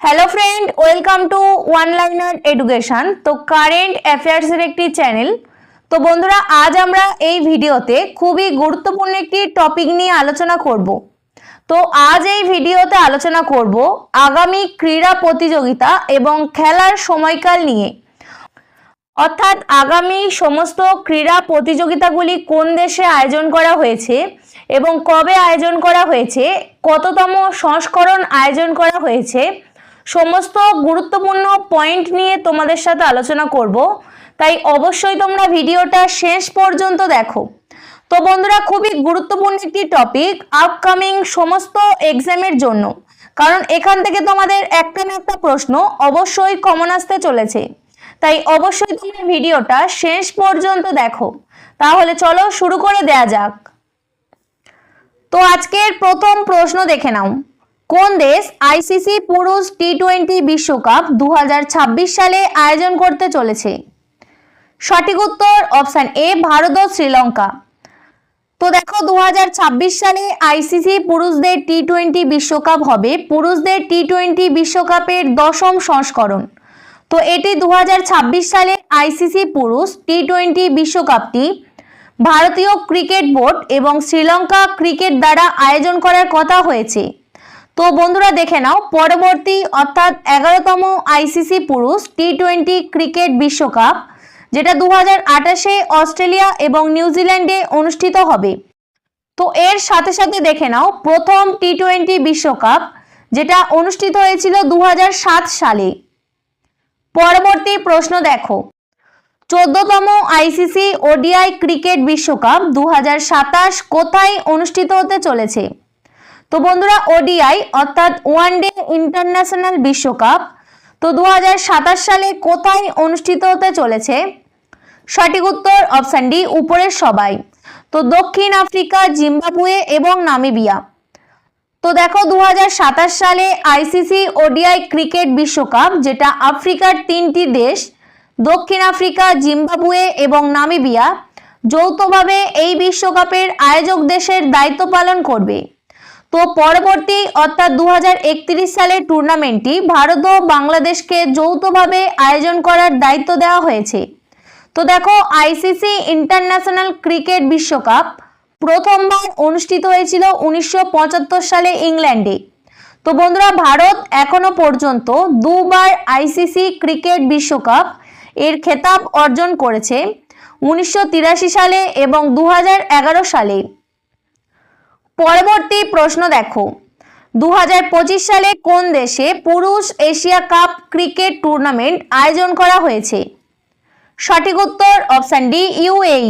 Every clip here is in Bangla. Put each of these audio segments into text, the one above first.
Hello friend welcome to One Liner Education তো কারেন্ট অ্যাফেয়ার্সের একটি চ্যানেল তো বন্ধুরা, আজ আমরা এই ভিডিওতে খুবই গুরুত্বপূর্ণ একটি টপিক নিয়ে আলোচনা করব। তো আজ এই ভিডিওতে আলোচনা করব আগামী ক্রীড়া প্রতিযোগিতা এবং খেলার সময়কাল নিয়ে। অর্থাৎ আগামী সমস্ত ক্রীড়া প্রতিযোগিতাগুলি কোন দেশে আয়োজন করা হয়েছে এবং কবে আয়োজন করা হয়েছে, কততম সংস্করণ আয়োজন করা হয়েছে সমস্ত গুরুত্বপূর্ণ পয়েন্ট নিয়ে তোমাদের সাথে আলোচনা করব। তাই অবশ্যই তোমরা ভিডিওটা শেষ পর্যন্ত দেখো। তো বন্ধুরা, খুবই গুরুত্বপূর্ণ একটি টপিক আপকামিং সমস্ত এক্সামের জন্য। কারণ এখান থেকে তোমাদের একটা না একটা প্রশ্ন অবশ্যই কমন আসতে চলেছে। তাই অবশ্যই তোমরা ভিডিওটা শেষ পর্যন্ত দেখো। তাহলে চলো শুরু করে দেয়া যাক। তো আজকের প্রথম প্রশ্ন দেখে নাও। কোন দেশ আইসিসি পুরুষ টি টোয়েন্টি বিশ্বকাপ দু হাজার ছাব্বিশ সালে আয়োজন করতে চলেছে? সঠিক উত্তর অপশান এ, ভারত ও শ্রীলঙ্কা। তো দেখো দু হাজার ছাব্বিশ সালে আইসিসি পুরুষদের টি টোয়েন্টি বিশ্বকাপ হবে। পুরুষদের টি টোয়েন্টি বিশ্বকাপের দশম সংস্করণ। তো এটি দু হাজার ছাব্বিশ সালে আইসিসি পুরুষ টি টোয়েন্টি বিশ্বকাপটি ভারতীয় ক্রিকেট বোর্ড এবং শ্রীলঙ্কা ক্রিকেট দ্বারা আয়োজন করার কথা হয়েছে। তো বন্ধুরা দেখে নাও, পরবর্তী অর্থাৎ এগারোতম আইসিসি পুরুষ টি টোয়েন্টি ক্রিকেট বিশ্বকাপ, যেটা দু আটাশে অস্ট্রেলিয়া এবং নিউজিল্যান্ডে অনুষ্ঠিত হবে। তো এর সাথে সাথে দেখে নাও, প্রথম টি টোয়েন্টি বিশ্বকাপ, যেটা অনুষ্ঠিত হয়েছিল দু হাজার সাত সালে। পরবর্তী প্রশ্ন দেখো, চোদ্দতম আইসিসি ওডিআই ক্রিকেট বিশ্বকাপ দু হাজার সাতাশ কোথায় অনুষ্ঠিত হতে চলেছে? তো বন্ধুরা ওডিআই অর্থাৎ ওয়ান ডে ইন্টারন্যাশনাল বিশ্বকাপ, তো দু হাজার সাতাশ সালে কোথায় অনুষ্ঠিত হতে চলেছে? সঠিক উত্তর অপশান ডি উপরের সবাই। তো দক্ষিণ আফ্রিকা, জিম্বাবুয়ে এবং নামিবিয়া। তো দেখো দু হাজার সাতাশ সালে আইসিসি ওডিআই ক্রিকেট বিশ্বকাপ, যেটা আফ্রিকার তিনটি দেশ, দক্ষিণ আফ্রিকা, জিম্বাবুয়ে এবং নামিবিয়া, যৌথভাবে এই বিশ্বকাপের আয়োজক দেশের দায়িত্ব পালন করবে। তো পরবর্তী, অর্থাৎ দু সালের টুর্নামেন্টটি ভারত ও বাংলাদেশকে যৌথভাবে আয়োজন করার দায়িত্ব দেওয়া হয়েছে। তো দেখো আইসিসি ইন্টারন্যাশনাল ক্রিকেট বিশ্বকাপ প্রথমবার অনুষ্ঠিত হয়েছিল উনিশশো পঁচাত্তর সালে ইংল্যান্ডে। তো বন্ধুরা, ভারত এখনও পর্যন্ত দুবার আইসিসি ক্রিকেট বিশ্বকাপ এর খেতাব অর্জন করেছে উনিশশো তিরাশি সালে এবং দু হাজার এগারো সালে। পরবর্তী প্রশ্ন দেখো। দু সালে কোন দেশে পুরুষ এশিয়া কাপ ক্রিকেট টুর্নামেন্ট আয়োজন করা হয়েছে? সঠিক উত্তর অপশান ডি ইউএই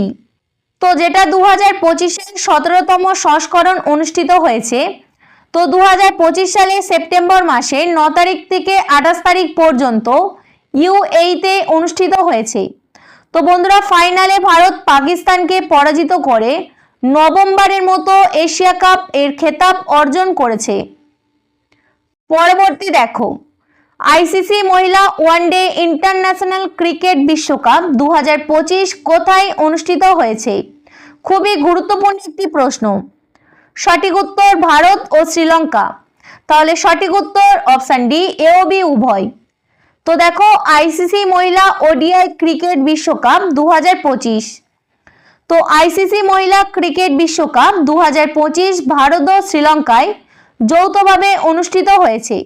তো যেটা দু হাজার পঁচিশের সতেরোতম সংস্করণ অনুষ্ঠিত হয়েছে, তো দু হাজার পঁচিশ সালে সেপ্টেম্বর মাসের ন তারিখ থেকে আঠাশ তারিখ পর্যন্ত ইউএইতে অনুষ্ঠিত হয়েছে। তো বন্ধুরা, ফাইনালে ভারত পাকিস্তানকে পরাজিত করে নভেম্বরের মতো এশিয়া কাপ এর খেতাব অর্জন করেছে। পরবর্তী দেখো, আইসিসি মহিলা ওয়ানডে ইন্টারন্যাশনাল ক্রিকেট বিশ্বকাপ দু হাজার পঁচিশ কোথায় অনুষ্ঠিত হয়েছে? খুবই গুরুত্বপূর্ণ একটি প্রশ্ন। সঠিক উত্তর ভারত ও শ্রীলঙ্কা। তাহলে সঠিক উত্তর অপশান ডি, এ ও বি, উভয়। তো দেখো, আইসিসি মহিলা ওডিআই ক্রিকেট বিশ্বকাপ দু হাজার পঁচিশ। তো আইসিসি মহিলা ক্রিকেট বিশ্বকাপ দু হাজার পঁচিশ ভারত ও শ্রীলঙ্কায় যৌথভাবে অনুষ্ঠিত হয়েছে।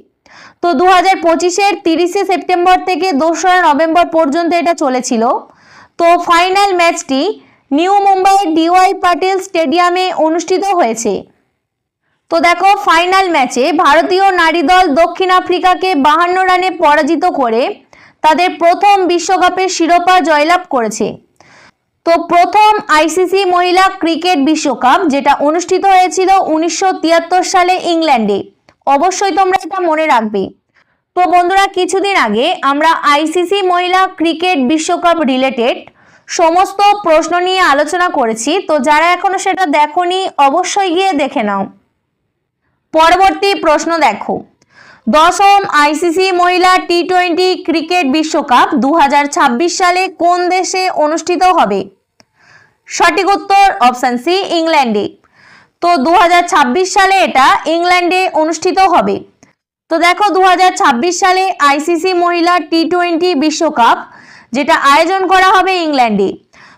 তো দু হাজার পঁচিশের তিরিশে সেপ্টেম্বর থেকে দোসরা নভেম্বর পর্যন্ত এটা চলেছিল। তো ফাইনাল ম্যাচটি নিউ মুম্বাই ডিওয়াই পাটিল স্টেডিয়ামে অনুষ্ঠিত হয়েছে। তো দেখো, ফাইনাল ম্যাচে ভারতীয় নারী দল দক্ষিণ আফ্রিকাকে বাহান্ন রানে পরাজিত করে তাদের প্রথম বিশ্বকাপের শিরোপা জয়লাভ করেছে। তো প্রথম আইসিসি মহিলা ক্রিকেট বিশ্বকাপ, যেটা অনুষ্ঠিত হয়েছিল উনিশশো তিয়াত্তর সালে ইংল্যান্ডে। অবশ্যই তোমরা এটা মনে রাখবে। তো বন্ধুরা, কিছুদিন আগে আমরা আইসিসি মহিলা ক্রিকেট বিশ্বকাপ রিলেটেড সমস্ত প্রশ্ন নিয়ে আলোচনা করেছি। তো যারা এখনও সেটা দেখোনি, অবশ্যই গিয়ে দেখে নাও। পরবর্তী প্রশ্ন দেখো। দশম আইসিসি মহিলা টি টোয়েন্টি ক্রিকেট বিশ্বকাপ দু হাজার ছাব্বিশ সালে কোন দেশে অনুষ্ঠিত হবে? সঠিক উত্তর অপশান সি, ইংল্যান্ডে। তো দু হাজার ছাব্বিশ সালে এটা ইংল্যান্ডে অনুষ্ঠিত হবে। তো দেখো দু হাজার ছাব্বিশ সালে আইসিসি মহিলা টি টোয়েন্টি বিশ্বকাপ, যেটা আয়োজন করা হবে ইংল্যান্ডে।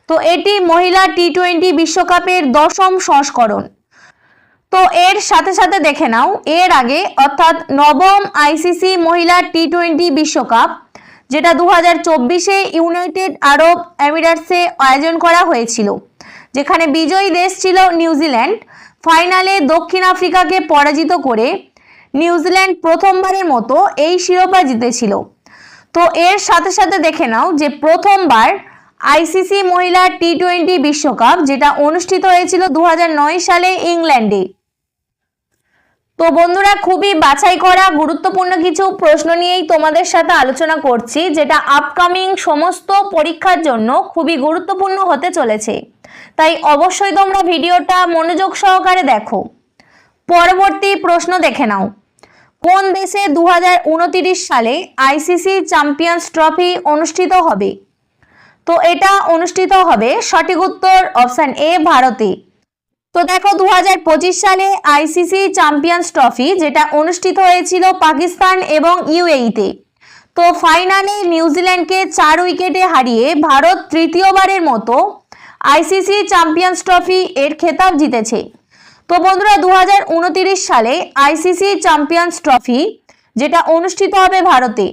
তো এটি মহিলা টি টোয়েন্টি বিশ্বকাপের দশম সংস্করণ। তো এর সাথে সাথে দেখে নাও, এর আগে অর্থাৎ নবম আইসিসি মহিলা টি টোয়েন্টি বিশ্বকাপ, যেটা দু হাজার চব্বিশে ইউনাইটেড আরব এমিরেটসে আয়োজন করা হয়েছিল, যেখানে বিজয়ী দেশ ছিল নিউজিল্যান্ড। ফাইনালে দক্ষিণ আফ্রিকাকে পরাজিত করে নিউজিল্যান্ড প্রথমবারের মতো এই শিরোপা জিতেছিল। তো এর সাথে সাথে দেখে নাও যে প্রথমবার আইসিসি মহিলা টি টোয়েন্টি বিশ্বকাপ, যেটা অনুষ্ঠিত হয়েছিল দু হাজার নয় সালে ইংল্যান্ডে। তো বন্ধুরা, খুবই বাছাই করা, গুরুত্বপূর্ণ কিছু প্রশ্ন নিয়েই তোমাদের সাথে আলোচনা করছি, যেটা আপকামিং সমস্ত পরীক্ষার জন্য খুবই গুরুত্বপূর্ণ হতে চলেছে। তাই অবশ্যই তোমরা ভিডিওটা মনোযোগ সহকারে দেখো। পরবর্তী প্রশ্ন দেখে নাও। কোন দেশে দু হাজার উনত্রিশ সালে আইসিসি চ্যাম্পিয়ন্স ট্রফি অনুষ্ঠিত হবে? তো এটা অনুষ্ঠিত হবে সঠিক উত্তর অপশান এ, ভারতে। তো দেখো দু হাজার পঁচিশ সালে আইসিসি চ্যাম্পিয়ন্স ট্রফি, যেটা অনুষ্ঠিত হয়েছিল পাকিস্তান এবং ইউএইতে। তো ফাইনালে নিউজিল্যান্ডকে চার উইকেটে হারিয়ে ভারত তৃতীয়বারের মতো আইসিসি চ্যাম্পিয়ন্স ট্রফি এর খেতাব জিতেছে। তো বন্ধুরা দু হাজার উনত্রিশ সালে আইসিসি চ্যাম্পিয়ন্স ট্রফি, যেটা অনুষ্ঠিত হবে ভারতে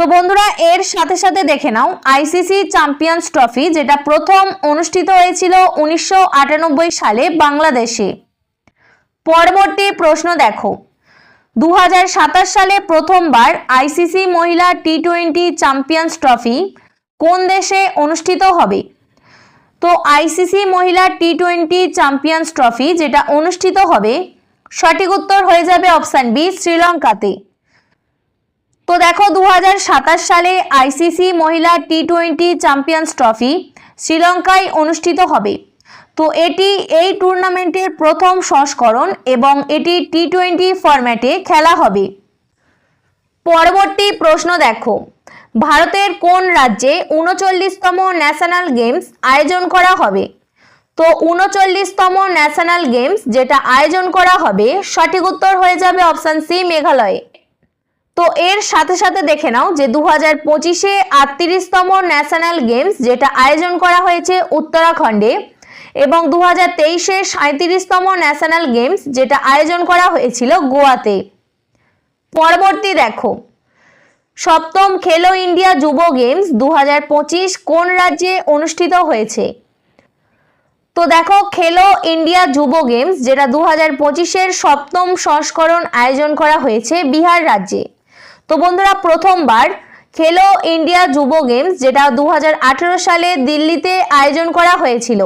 তো বন্ধুরা, এর সাথে সাথে দেখে নাও, আইসিসি চ্যাম্পিয়ন্স ট্রফি, যেটা প্রথম অনুষ্ঠিত হয়েছিল উনিশশো আটানব্বই সালে বাংলাদেশে। পরবর্তী প্রশ্ন দেখো। দু হাজার সাতাশ সালে প্রথমবার আইসিসি মহিলা টি টোয়েন্টি চ্যাম্পিয়ন্স ট্রফি কোন দেশে অনুষ্ঠিত হবে? তো আইসিসি মহিলা টি টোয়েন্টি চ্যাম্পিয়ন্স ট্রফি, যেটা অনুষ্ঠিত হবে, সঠিক উত্তর হয়ে যাবে অপশান বি, শ্রীলঙ্কাতে। তো দেখো দু হাজার সাতাশ সালে আইসিসি মহিলা টি টোয়েন্টি চ্যাম্পিয়ন্স ট্রফি শ্রীলঙ্কায় অনুষ্ঠিত হবে। তো এটি এই টুর্নামেন্টের প্রথম সংস্করণ এবং এটি টি টোয়েন্টি ফরম্যাটে খেলা হবে। পরবর্তী প্রশ্ন দেখো, ভারতের কোন রাজ্যে উনচল্লিশতম ন্যাশনাল গেমস আয়োজন করা হবে? তো উনচল্লিশতম ন্যাশনাল গেমস যেটা আয়োজন করা হবে, সঠিক উত্তর হয়ে যাবে অপশান সি, মেঘালয়ে। তো এর সাথে সাথে দেখে নাও যে দু হাজার পঁচিশে আটত্রিশতম ন্যাশনাল গেমস যেটা আয়োজন করা হয়েছে উত্তরাখণ্ডে এবং দু হাজার তেইশে সাঁত্রিশতম ন্যাশনাল গেমস যেটা আয়োজন করা হয়েছিল গোয়াতে। পরবর্তী দেখো, সপ্তম খেলো ইন্ডিয়া যুব গেমস দু হাজার পঁচিশ কোন রাজ্যে অনুষ্ঠিত হয়েছে? তো দেখো, খেলো ইন্ডিয়া যুব গেমস যেটা দু হাজার সপ্তম সংস্করণ আয়োজন করা হয়েছে বিহার রাজ্যে। তো বন্ধুরা, প্রথমবার খেলো ইন্ডিয়া যুব গেমস, যেটা দু হাজার আঠেরো সালে দিল্লিতে আয়োজন করা হয়েছিল।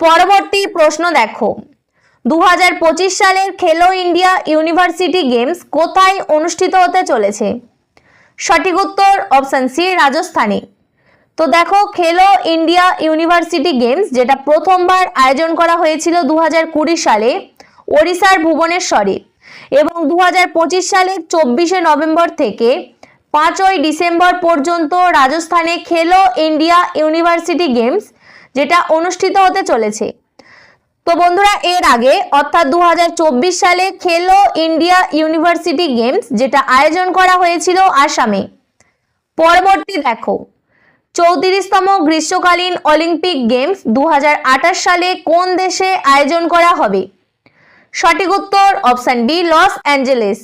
পরবর্তী প্রশ্ন দেখো। দু হাজার পঁচিশ সালের খেলো ইন্ডিয়া ইউনিভার্সিটি গেমস কোথায় অনুষ্ঠিত হতে চলেছে? সঠিক উত্তর অপশান সি, রাজস্থানে। তো দেখো, খেলো ইন্ডিয়া ইউনিভার্সিটি গেমস, যেটা প্রথমবার আয়োজন করা হয়েছিল দু হাজার কুড়ি সালে, ওড়িশার ভুবনেশ্বরে। এবং দু সালের চব্বিশে নভেম্বর থেকে পাঁচই ডিসেম্বর পর্যন্ত রাজস্থানে খেলো ইন্ডিয়া ইউনিভার্সিটি গেমস, যেটা অনুষ্ঠিত হতে চলেছে। তো বন্ধুরা, এর আগে অর্থাৎ দু হাজার চব্বিশ সালে খেলো ইন্ডিয়া ইউনিভার্সিটি গেমস, যেটা আয়োজন করা হয়েছিল আসামে। পরবর্তী দেখো, চৌত্রিশতম গ্রীষ্মকালীন অলিম্পিক গেমস দু হাজার আঠাশ সালে কোন দেশে আয়োজন করা হবে? সঠিক উত্তর অপশান বি, লস অ্যাঞ্জেলেস।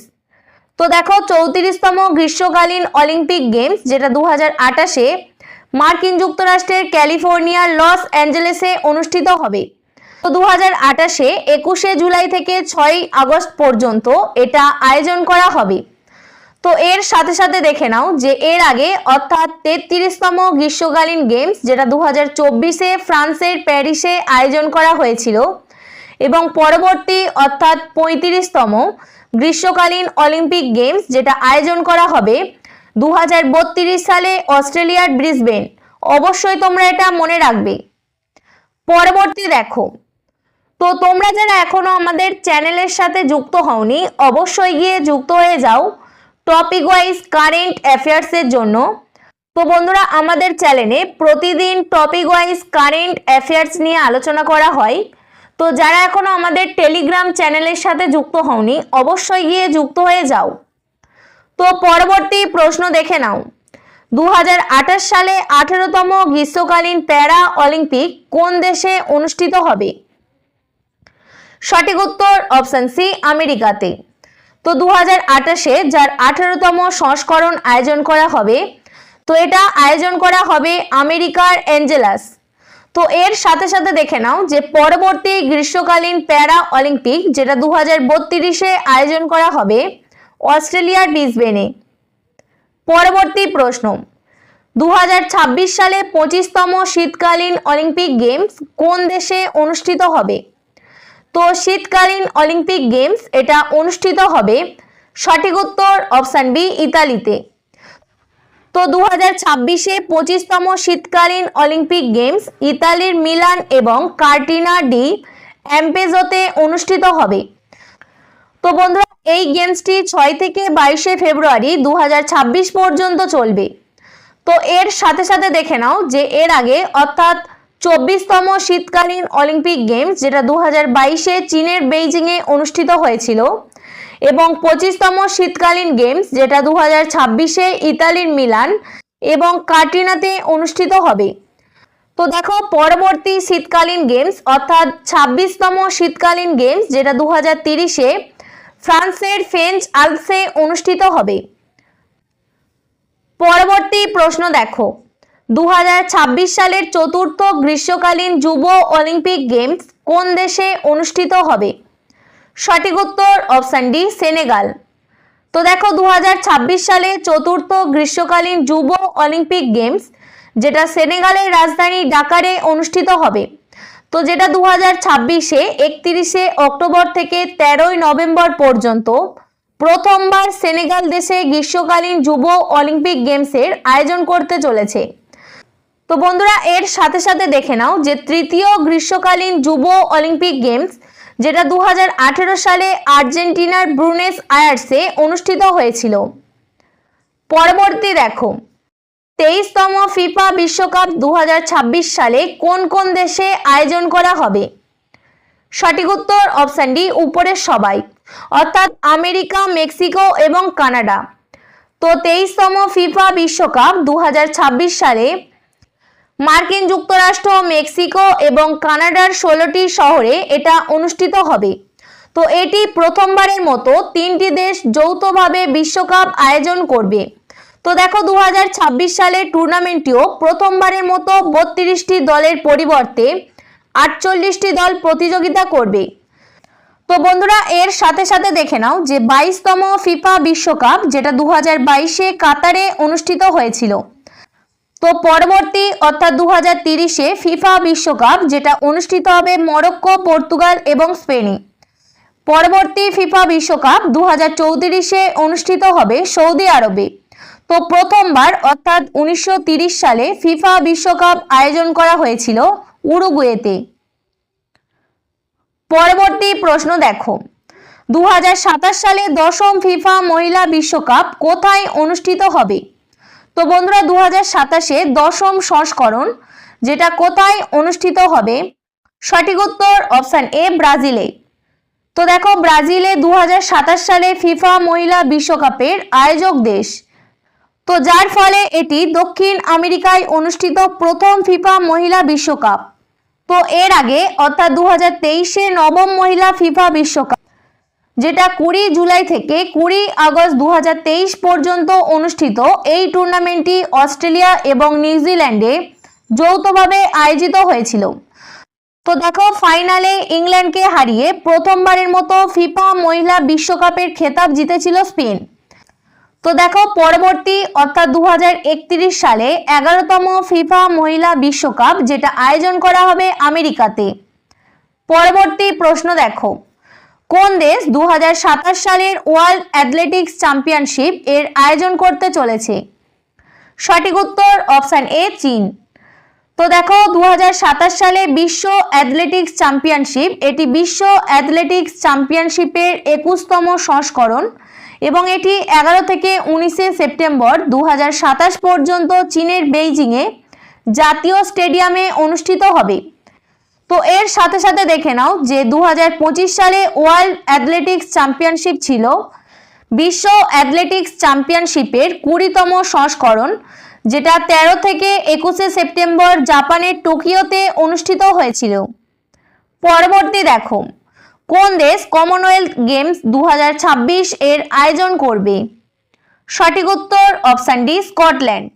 তো দেখো, চৌত্রিশতম গ্রীষ্মকালীন অলিম্পিক গেমস, যেটা দু আটাশে মার্কিন যুক্তরাষ্ট্রের ক্যালিফোর্নিয়ার লস অ্যাঞ্জেলেসে অনুষ্ঠিত হবে। তো দু হাজার আটাশে একুশে জুলাই থেকে ছয় আগস্ট পর্যন্ত এটা আয়োজন করা হবে। তো এর সাথে সাথে দেখে নাও যে এর আগে অর্থাৎ তেত্রিশতম গ্রীষ্মকালীন গেমস, যেটা দু হাজার চব্বিশে ফ্রান্সের প্যারিসে আয়োজন করা হয়েছিল এবং পরবর্তী অর্থাৎ পঁয়ত্রিশতম গ্রীষ্মকালীন অলিম্পিক গেমস, যেটা আয়োজন করা হবে দু হাজার বত্রিশ সালে অস্ট্রেলিয়ার ব্রিসবেন। অবশ্যই তোমরা এটা মনে রাখবে। পরবর্তী দেখো। তো তোমরা যারা এখনও আমাদের চ্যানেলের সাথে যুক্ত হওনি, অবশ্যই গিয়ে যুক্ত হয়ে যাও টপিক ওয়াইজ কারেন্ট অ্যাফেয়ার্সের জন্য। তো বন্ধুরা, আমাদের চ্যানেলে প্রতিদিন টপিক ওয়াইজ কারেন্ট অ্যাফেয়ার্স নিয়ে আলোচনা করা হয়। তো যারা এখনও আমাদের টেলিগ্রাম চ্যানেলের সাথে যুক্ত হওনি, অবশ্যই গিয়ে যুক্ত হয়ে যাও। তো পরবর্তী প্রশ্ন দেখে নাও। দু হাজার আঠাশ সালে আঠেরোতম গ্রীষ্মকালীন প্যারা অলিম্পিক কোন দেশে অনুষ্ঠিত হবে? সঠিক উত্তর অপশন সি আমেরিকাতে। তো দু হাজার আঠাশে যার আঠেরোতম সংস্করণ আয়োজন করা হবে, তো এটা আয়োজন করা হবে আমেরিকার অ্যাঞ্জেলাস তো এর সাথে সাথে দেখে নাও যে পরবর্তী গ্রীষ্মকালীন প্যারা অলিম্পিক, যেটা দু হাজার আয়োজন করা হবে অস্ট্রেলিয়ার বিসবেনে পরবর্তী প্রশ্ন দু হাজার ছাব্বিশ সালে পঁচিশতম শীতকালীন অলিম্পিক গেমস কোন দেশে অনুষ্ঠিত হবে? তো শীতকালীন অলিম্পিক গেমস এটা অনুষ্ঠিত হবে সঠিক উত্তর অপশান বি, ইতালিতে। তো দু হাজার ছাব্বিশে পঁচিশতম শীতকালীন অলিম্পিক গেমস ইতালির মিলান এবং কার্টিনা ডি অ্যাম্পেজোতে অনুষ্ঠিত হবে। তো বন্ধুরা, এই গেমসটি ছয় থেকে বাইশে ফেব্রুয়ারি দু হাজার ছাব্বিশ পর্যন্ত চলবে। তো এর সাথে সাথে দেখে নাও যে এর আগে অর্থাৎ চব্বিশতম শীতকালীন অলিম্পিক গেমস যেটা দু হাজার চীনের বেইজিংয়ে অনুষ্ঠিত হয়েছিল এবং পঁচিশতম শীতকালীন গেমস যেটা দু হাজার ছাব্বিশে ইতালির মিলান এবং কার্টিনাতে অনুষ্ঠিত হবে। তো দেখো, পরবর্তী শীতকালীন গেমস অর্থাৎ ছাব্বিশতম শীতকালীন গেমস যেটা দু হাজার তিরিশে ফ্রান্সের ফ্রেঞ্চ আলসে অনুষ্ঠিত হবে। পরবর্তী প্রশ্ন দেখো দু হাজার ছাব্বিশ সালের চতুর্থ গ্রীষ্মকালীন যুব অলিম্পিক গেমস কোন দেশে অনুষ্ঠিত হবে? সঠিক উত্তর অপশান ডি সেনেগাল তো দেখো দু হাজার ছাব্বিশ সালে চতুর্থ গ্রীষ্মকালীন যুব অলিম্পিক গেমস, যেটা সেনেগালের রাজধানী ডাকারে অনুষ্ঠিত হবে। তো যেটা দু হাজার ছাব্বিশে একত্রিশে অক্টোবর থেকে তেরোই নভেম্বর পর্যন্ত প্রথমবার সেনেগাল দেশে গ্রীষ্মকালীন যুব অলিম্পিক গেমসের আয়োজন করতে চলেছে। তো বন্ধুরা, এর সাথে সাথে দেখে নাও যে তৃতীয় গ্রীষ্মকালীন যুব অলিম্পিক গেমস যেটা দু হাজার আঠেরো সালে আর্জেন্টিনার ব্রুনেস আয়ার্সে অনুষ্ঠিত হয়েছিল। পরবর্তী দেখো, তেইশতম ফিফা বিশ্বকাপ দু হাজার ছাব্বিশ সালে কোন কোন দেশে আয়োজন করা হবে? সঠিক উত্তর অপশান ডি, উপরের সবাই, অর্থাৎ আমেরিকা, মেক্সিকো এবং কানাডা। তো তেইশতম ফিফা বিশ্বকাপ দু হাজার ছাব্বিশ সালে মার্কিন যুক্তরাষ্ট্র, মেক্সিকো এবং কানাডার ষোলোটি শহরে এটা অনুষ্ঠিত হবে। তো এটি প্রথমবারের মতো তিনটি দেশ যৌথভাবে বিশ্বকাপ আয়োজন করবে। তো দেখো দু সালে টুর্নামেন্টটিও প্রথমবারের মতো বত্রিশটি দলের পরিবর্তে আটচল্লিশটি দল প্রতিযোগিতা করবে। তো বন্ধুরা, এর সাথে সাথে দেখে নাও যে বাইশতম ফিফা বিশ্বকাপ, যেটা দু হাজার কাতারে অনুষ্ঠিত হয়েছিল। তো পরবর্তী, অর্থাৎ দু হাজার তিরিশে ফিফা বিশ্বকাপ, যেটা অনুষ্ঠিত হবে মরক্কো, পর্তুগাল এবং স্পেনে। পরবর্তী ফিফা বিশ্বকাপ দু হাজার চৌত্রিশে অনুষ্ঠিত হবে সৌদি আরবে। তো প্রথমবার, অর্থাৎ উনিশশো সালে ফিফা বিশ্বকাপ আয়োজন করা হয়েছিল উরুগুয়েতে। পরবর্তী প্রশ্ন দেখো। দু হাজার সাতাশ সালে দশম ফিফা মহিলা বিশ্বকাপ কোথায় অনুষ্ঠিত হবে? তো বন্ধুরা দু সাতাশে দশম সংস্করণ, যেটা কোথায় অনুষ্ঠিত হবে? সঠিক উত্তর অপশান এ, ব্রাজিলে। তো দেখো, ব্রাজিলে দু হাজার সাতাশ সালে ফিফা মহিলা বিশ্বকাপের আয়োজক দেশ। তো যার ফলে এটি দক্ষিণ আমেরিকায় অনুষ্ঠিত প্রথম ফিফা মহিলা বিশ্বকাপ। তো এর আগে, অর্থাৎ দু হাজার নবম মহিলা ফিফা বিশ্বকাপ। যেটা কুড়ি জুলাই থেকে কুড়ি আগস্ট দু হাজার তেইশ পর্যন্ত অনুষ্ঠিত এই টুর্নামেন্টটি অস্ট্রেলিয়া এবং নিউজিল্যান্ডে যৌথভাবে আয়োজিত হয়েছিল। তো দেখো, ফাইনালে ইংল্যান্ডকে হারিয়ে প্রথমবারের মতো ফিফা মহিলা বিশ্বকাপের খেতাব জিতেছিল স্পেন। তো দেখো, পরবর্তী অর্থাৎ দু হাজার একত্রিশ সালে এগারোতম ফিফা মহিলা বিশ্বকাপ, যেটা আয়োজন করা হবে আমেরিকাতে। পরবর্তী প্রশ্ন দেখো কোন দেশ দু হাজার সাতাশ সালের ওয়ার্ল্ড অ্যাথলেটিক্স চ্যাম্পিয়নশিপ এর আয়োজন করতে চলেছে? সঠিক উত্তর অপশান এ, চীন। তো দেখো দু হাজার সাতাশ সালে বিশ্ব অ্যাথলেটিক্স চ্যাম্পিয়নশিপ, এটি বিশ্ব অ্যাথলেটিক্স চ্যাম্পিয়নশিপের একুশতম সংস্করণ এবং এটি এগারো থেকে উনিশে সেপ্টেম্বর দু হাজার সাতাশ পর্যন্ত চীনের বেইজিংয়ে জাতীয় স্টেডিয়ামে অনুষ্ঠিত হবে। তো এর সাথে সাথে দেখে নাও যে দু হাজার পঁচিশ সালে ওয়ার্ল্ড অ্যাথলেটিক্স চ্যাম্পিয়নশিপ ছিল। বিশ্ব অ্যাথলেটিক্স চ্যাম্পিয়নশিপের কুড়িতম সংস্করণ, যেটা ১৩ থেকে একুশে সেপ্টেম্বর জাপানের টোকিওতে অনুষ্ঠিত হয়েছিল। পরবর্তী দেখো, কোন দেশ কমনওয়েলথ গেমস দু হাজার ছাব্বিশ এর আয়োজন করবে? সঠিক উত্তর অপশান ডি স্কটল্যান্ড।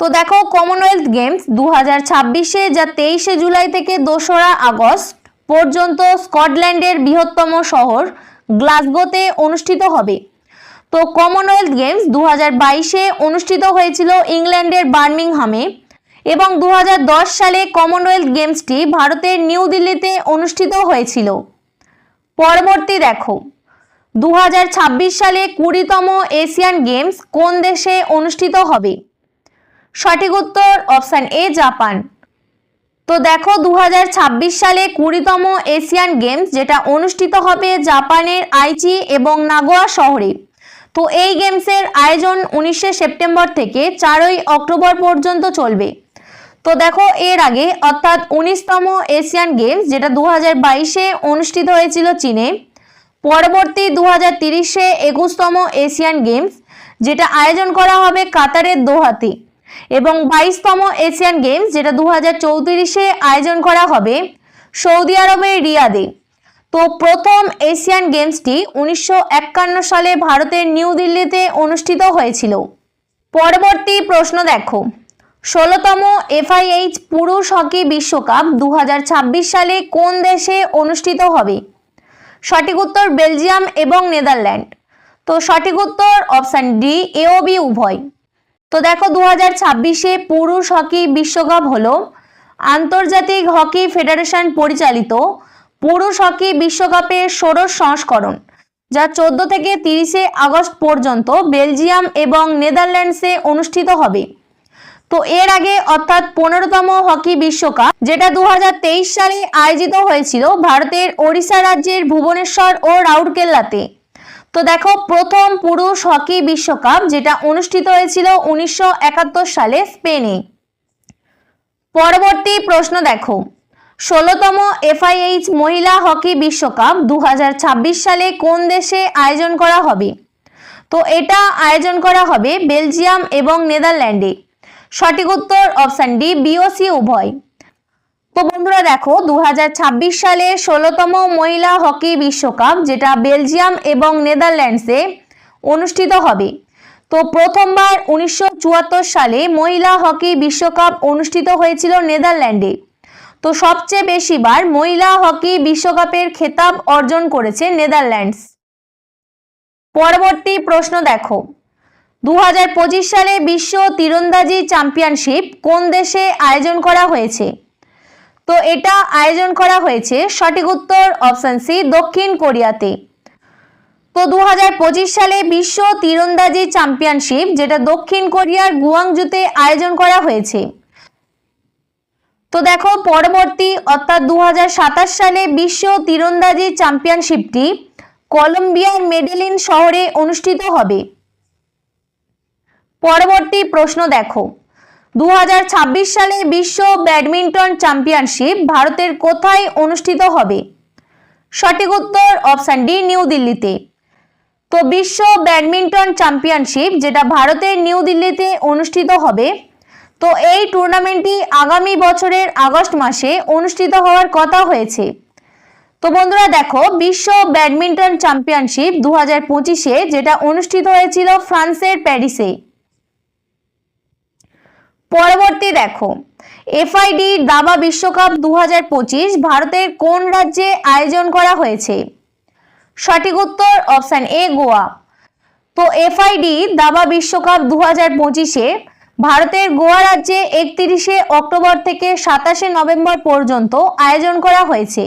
তো দেখো কমনওয়েলথ গেমস দু হাজার ছাব্বিশে যা তেইশে জুলাই থেকে দোসরা আগস্ট পর্যন্ত স্কটল্যান্ডের বৃহত্তম শহর গ্লাসগোতে অনুষ্ঠিত হবে। তো কমনওয়েলথ গেমস দু হাজার বাইশে অনুষ্ঠিত হয়েছিল ইংল্যান্ডের বার্মিংহামে এবং দু হাজার দশ সালে কমনওয়েলথ গেমসটি ভারতের নিউ দিল্লিতে অনুষ্ঠিত হয়েছিল। পরবর্তী দেখো দু হাজার ছাব্বিশ সালে কুড়িতম এশিয়ান গেমস কোন দেশে অনুষ্ঠিত হবে? সঠিক উত্তর অপশান এ, জাপান। তো দেখো দু হাজার ছাব্বিশ সালে কুড়িতম এশিয়ান গেমস, যেটা অনুষ্ঠিত হবে জাপানের আইচি এবং নাগোয়া শহরে। তো এই গেমসের আয়োজন উনিশে সেপ্টেম্বর থেকে চারই অক্টোবর পর্যন্ত চলবে। তো দেখো, এর আগে অর্থাৎ উনিশতম এশিয়ান গেমস, যেটা দু বাইশে অনুষ্ঠিত হয়েছিল চীনে, পরবর্তী দু হাজার তিরিশে একুশতম এশিয়ান গেমস, যেটা আয়োজন করা হবে কাতারের দোহাতে। এবং বাইশতম এশিয়ান গেমস, যেটা দু হাজার আয়োজন করা হবে সৌদি আরবের রিয়াদে। তো প্রথম এশিয়ান গেমসটি উনিশশো একান্ন সালে ভারতের নিউ দিল্লিতে অনুষ্ঠিত হয়েছিল। পরবর্তী প্রশ্ন দেখো। ষোলোতম এফআইএইচ পুরুষ হকি বিশ্বকাপ দু হাজার ছাব্বিশ সালে কোন দেশে অনুষ্ঠিত হবে? সঠিক উত্তর বেলজিয়াম এবং নেদারল্যান্ড। তো সঠিক উত্তর অপশান ডি, এ বি, উভয়। তো দেখো দু হাজার ছাব্বিশে পুরুষ হকি বিশ্বকাপ হলো। আন্তর্জাতিক হকি ফেডারেশন পরিচালিত পুরুষ হকি বিশ্বকাপের ষোড়শ সংস্করণ, যা চোদ্দ থেকে তিরিশে আগস্ট পর্যন্ত বেলজিয়াম এবং নেদারল্যান্ডসে অনুষ্ঠিত হবে। তো এর আগে অর্থাৎ পনেরোতম হকি বিশ্বকাপ, যেটা দু হাজার তেইশ সালে আয়োজিত হয়েছিল ভারতের ওড়িশা রাজ্যের ভুবনেশ্বর ও রাউরকেল্লাতে। তো দেখো, প্রথম পুরুষ হকি বিশ্বকাপ, যেটা অনুষ্ঠিত হয়েছিল উনিশশো একাত্তর সালে স্পেনে। পরবর্তী প্রশ্ন দেখো, ষোলোতম এফআইএইচ মহিলা হকি বিশ্বকাপ দু হাজার ছাব্বিশ সালে কোন দেশে আয়োজন করা হবে? তো এটা আয়োজন করা হবে বেলজিয়াম এবং নেদারল্যান্ডে। সঠিক উত্তর অপশান ডি বিওসি উভয়। তো বন্ধুরা দেখো দু হাজার ছাব্বিশ সালে ষোলোতম মহিলা হকি বিশ্বকাপ, যেটা বেলজিয়াম এবং নেদারল্যান্ডসে অনুষ্ঠিত হবে। তো প্রথমবার উনিশশো চুয়াত্তর সালে মহিলা হকি বিশ্বকাপ অনুষ্ঠিত হয়েছিল নেদারল্যান্ডে। তো সবচেয়ে বেশিবার মহিলা হকি বিশ্বকাপের খেতাব অর্জন করেছে নেদারল্যান্ডস। পরবর্তী প্রশ্ন দেখো দু হাজার পঁচিশ সালে বিশ্ব তীরন্দাজি চ্যাম্পিয়নশিপ কোন দেশে আয়োজন করা হয়েছে? তো এটা আয়োজন করা হয়েছে সঠিক উত্তর অপশন সি দক্ষিণ কোরিয়াতে। তো দু হাজার পঁচিশ সালে বিশ্ব তীরন্দাজি চ্যাম্পিয়নশিপ যেটা দক্ষিণ কোরিয়ার গুয়াংজুতে আয়োজন করা হয়েছে। তো দেখো, পরবর্তী, অর্থাৎ দু হাজার সাতাশ সালে বিশ্ব তীরন্দাজি চ্যাম্পিয়নশিপটি কলম্বিয়ার মেডেলিন শহরে অনুষ্ঠিত হবে। পরবর্তী প্রশ্ন দেখো। দু হাজার ছাব্বিশ সালে বিশ্ব ব্যাডমিন্টন চ্যাম্পিয়নশিপ ভারতের কোথায় অনুষ্ঠিত হবে? সঠিক উত্তর অপশান ডি, নিউ দিল্লিতে। তো বিশ্ব ব্যাডমিন্টন চ্যাম্পিয়নশিপ যেটা ভারতের নিউ দিল্লিতে অনুষ্ঠিত হবে, তো এই টুর্নামেন্টটি আগামী বছরের আগস্ট মাসে অনুষ্ঠিত হওয়ার কথা হয়েছে। তো বন্ধুরা দেখো, বিশ্ব ব্যাডমিন্টন চ্যাম্পিয়নশিপ দু হাজার যেটা অনুষ্ঠিত হয়েছিল ফ্রান্সের প্যারিসে। পরবর্তী দেখো। এফআইডি দাবা বিশ্বকাপ দু হাজার পঁচিশ ভারতের কোন রাজ্যে আয়োজন করা হয়েছে? সঠিক উত্তর অপশান এ, গোয়া। তো এফআইডি দাবা বিশ্বকাপ দু হাজার পঁচিশে ভারতের গোয়া রাজ্যে একত্রিশে অক্টোবর থেকে সাতাশে নভেম্বর পর্যন্ত আয়োজন করা হয়েছে।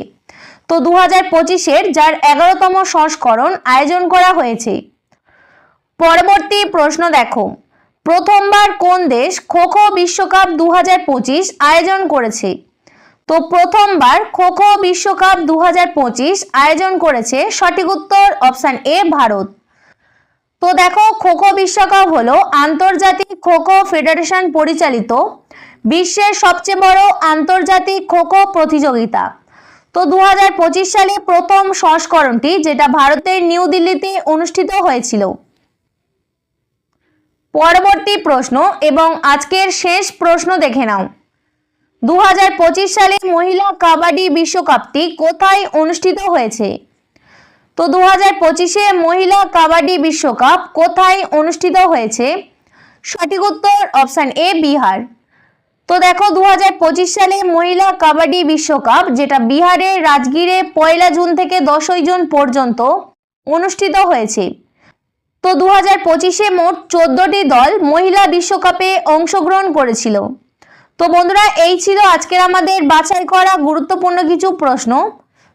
তো দু হাজার পঁচিশের যার এগারোতম সংস্করণ আয়োজন করা হয়েছে। পরবর্তী প্রশ্ন দেখো। প্রথমবার কোন দেশ খো খো বিশ্বকাপ দু হাজার পঁচিশ আয়োজন করেছে? তো প্রথমবার খো খো বিশ্বকাপ দু হাজার পঁচিশ আয়োজন করেছে সঠিক উত্তর অপশান এ, ভারত। তো দেখো খো খো বিশ্বকাপ হলো আন্তর্জাতিক খো খো ফেডারেশন পরিচালিত বিশ্বের সবচেয়ে বড় আন্তর্জাতিক খোখো প্রতিযোগিতা। তো দু হাজার পঁচিশ সালে প্রথম সংস্করণটি, যেটা ভারতের নিউ দিল্লিতে অনুষ্ঠিত হয়েছিল। পরবর্তী প্রশ্ন এবং আজকের শেষ প্রশ্ন দেখে নাও। দু হাজার পঁচিশ সালে মহিলা কাবাডি বিশ্বকাপটি কোথায় অনুষ্ঠিত হয়েছে? তো দু হাজার পঁচিশে মহিলা কাবাডি বিশ্বকাপ কোথায় অনুষ্ঠিত হয়েছে? সঠিক উত্তর অপশান এ, বিহার। তো দেখো দু হাজার পঁচিশ সালে মহিলা কাবাডি বিশ্বকাপ, যেটা বিহারের রাজগীরে পয়লা জুন থেকে দশই জুন পর্যন্ত অনুষ্ঠিত হয়েছে। তো দু হাজার পঁচিশে মোট চোদ্দটি দল মহিলা বিশ্বকাপে অংশগ্রহণ করেছিল। তো বন্ধুরা, এই ছিল আজকের আমাদের বাছাই করা গুরুত্বপূর্ণ কিছু প্রশ্ন।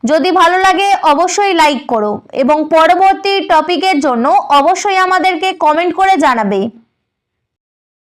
যদি ভালো লাগে, অবশ্যই লাইক করো এবং পরবর্তী টপিকের জন্য অবশ্যই আমাদেরকে কমেন্ট করে জানাবে।